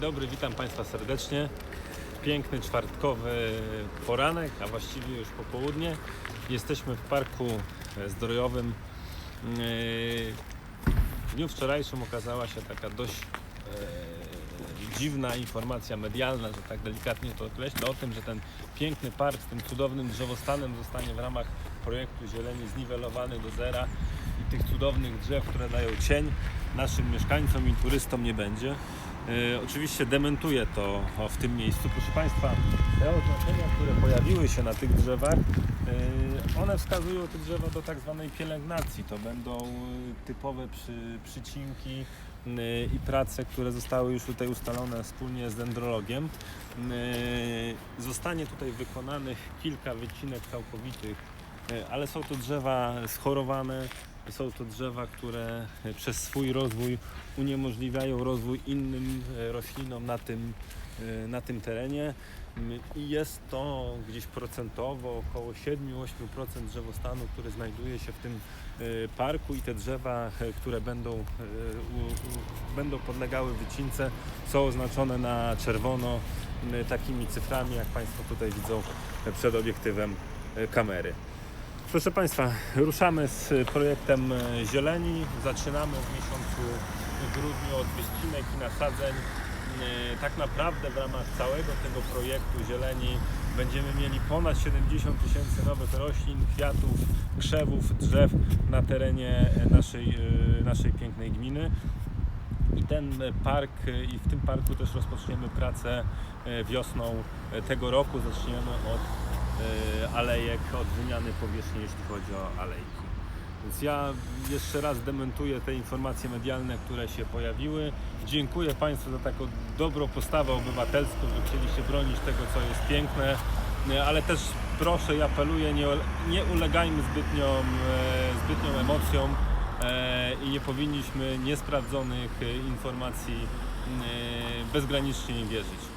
dobry, witam Państwa serdecznie. Piękny czwartkowy poranek, a właściwie już popołudnie. Jesteśmy w parku zdrojowym. W dniu wczorajszym okazała się taka dość e, dziwna informacja medialna, że tak delikatnie to określę, o tym, że ten piękny park z tym cudownym drzewostanem zostanie w ramach projektu Zieleni zniwelowany do zera i tych cudownych drzew, które dają cień naszym mieszkańcom i turystom nie będzie. E, oczywiście dementuję to w tym miejscu. Proszę Państwa, te oznaczenia, które pojawiły się na tych drzewach, e, one wskazują te drzewa do tak zwanej pielęgnacji. To będą e, typowe przy, przycinki i prace, które zostały już tutaj ustalone wspólnie z dendrologiem. Zostanie tutaj wykonanych kilka wycinek całkowitych, ale są to drzewa schorowane, są to drzewa, które przez swój rozwój uniemożliwiają rozwój innym e, roślinom na tym, e, na tym terenie. I jest to gdzieś procentowo około 7-8% drzewostanu, który znajduje się w tym e, parku i te drzewa, które będą, będą podlegały wycince, są oznaczone na czerwono takimi cyframi, jak Państwo tutaj widzą przed obiektywem kamery. Proszę Państwa, ruszamy z projektem e, Zieleni. Zaczynamy w miesiącu grudniu od wyścinek i nasadzeń. E, Tak naprawdę w ramach całego tego projektu Zieleni będziemy mieli ponad 70 tysięcy nowych roślin, kwiatów, krzewów, drzew na terenie naszej, e, naszej pięknej gminy. I ten park, i w tym parku też rozpoczniemy pracę wiosną tego roku. Zaczniemy od alejek, od wymiany powierzchni, jeśli chodzi o alejki. Więc ja jeszcze raz dementuję te informacje medialne, które się pojawiły. Dziękuję Państwu za taką dobrą postawę obywatelską, że chcieliście bronić tego, co jest piękne, e, ale też proszę i apeluję, nie, nie ulegajmy zbytnią, e, zbytnią emocjom i nie powinniśmy niesprawdzonych informacji bezgranicznie wierzyć.